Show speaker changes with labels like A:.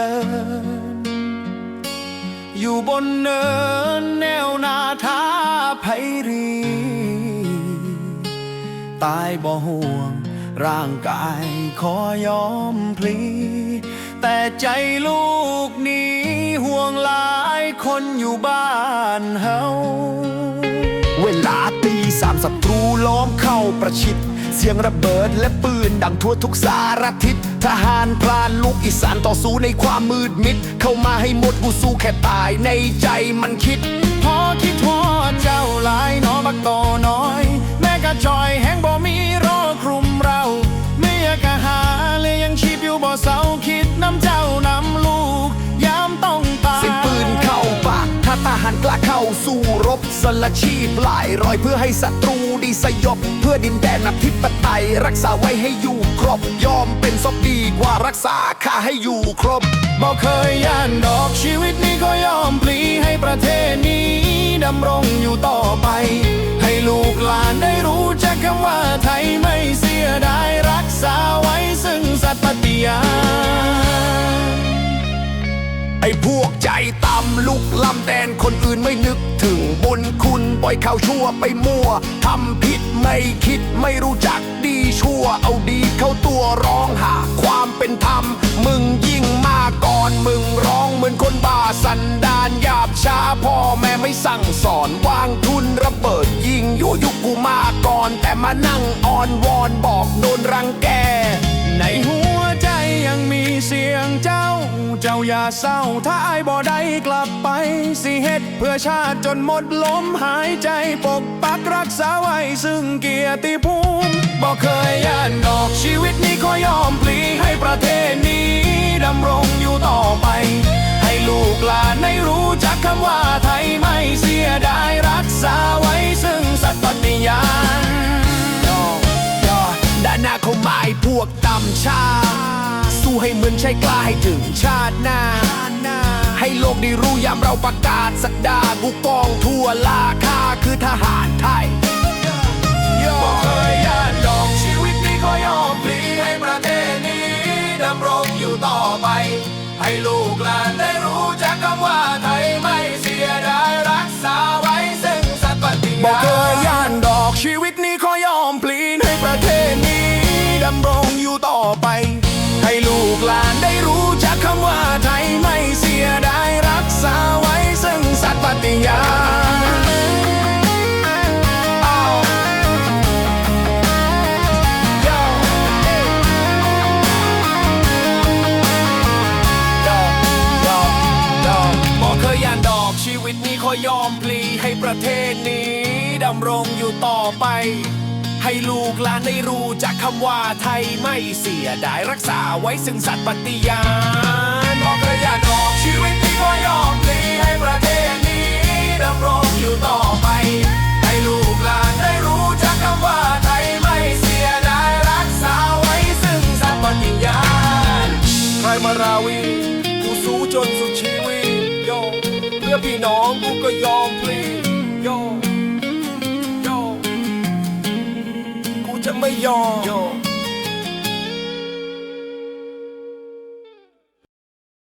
A: ลือเกิน อยู่บนเนินแนวนาท้าไพรี ตายบ่ห่วง ร่างกายขอยอมพลี แต่ใจลูกนี้ห่วงหลายคนอยู่บ้านเฮา
B: เวลาตีสามศัตรูล้อมเข้าประชิด เสียงระเบิดและปืนดังทั่วทุกสารทิศทหารพลานลูกอีสานต่อสู้ในความมืดมิด เข้ามาให้หมดกูสู้แค่ตายในใจมันคิด
A: พอคิดทอดเจ้าหลายนอบักโตน้อย แม่กระจอยแห้งบ่มีร
B: สละชีพลายรอยเพื่อให้ศัตรูดีสยบ เพื่อดินแดนอธิปไตย รักษาไว้ให้อยู่ครบ ยอมเป็นศพดีกว่ารักษาค่าให้อยู่ครบ
A: บอกเคยย่านดอกชีวิตนี้ก็ยอมพลีให้ประเทศนี้ ดำรงอยู่ต่อไป ให้ลูกหลานได้รู้จักคำว่าไทยไม่เสียดายรักษาไว้ซึ่งสัตย์ปฏิญาณ
B: ไอ้พวกใจต่ำลุกลำแดนคนอื่นไม่นึกถึงบ อยข่าวชั่วไปมั่วทำผิดไม่คิดไม่รู้จักดีชั่ว เอาดีเข้าตัวร้องหาความเป็นธรรม มึงยิ่งมาก่อนมึงร้องเหมือนคนบ้าสันดานหยาบช้าพ่อแม่ไม่สั่งสอนวางทุนระเบิดยิงยุยุกูมาก่อน แต่มานั่งอ้อนวอนบอกโดนรังแก
A: เจ้าอย่าเศร้า ถ้าอายบ่ได้กลับไป สิเฮ็ดเพื่อชาติจนหมดลมหายใจปกปักรักษาไว้ซึ่งเกียรติภูมิบ่เคยย่านดอกชีวิตนี้ขอยอมพลีให้ประเทศนี้ ดำรงอยู่ต่อไป ให้ลูกหลานได้รู้จักคำว่าไทยไม่เสียดายรักษาไว้ซึ่งสัตย์ปฏิญาณ
B: ให้เหมือนใช่กล้าให้ถึงชาติหน้า ให้โลกได้รู้ยามเราประกาศสักดาบุกกองทั่วลาค่าคือทหารไทย
A: บอกเคยย่านดอกชีวิตนี้ขอยอมพลีให้ประเทศนี้ดำรงอยู่ต่อไป ให้ลูกหลานได้รู้จักคำว่าไทยไม่เสียดายรักษาไว้ซึ่งสัตย์ปฏิญาณบอกเคยย่านดอกชีวิตนี้ขอยอมพลีให้ประเทศนี้ดำรงอยู่ต่อไป ยอมพลีให้ประเทศนี้ดำรงอยู่ต่อไป ให้ลูกหลานได้รู้จากคำว่าไทยไม่เสียดายรักษาไว้ซึ่งสัตย์ปฏิญาณบอกเคยย่านดอกชีวิตนี้ขอยอมพลีให้ประเทศนี้ดำรงอยู่ต่อไป ให้ลูกหลานได้รู้จากคำว่าไทยไม่เสียดายรักษาไว้ซึ่งสัตย์ปฏิญาณใครมาราวีกูสู้จนสุดชีวิต พื่อพี่น้องกูก็ยอมพลีโยโยกูจะไม่ยอม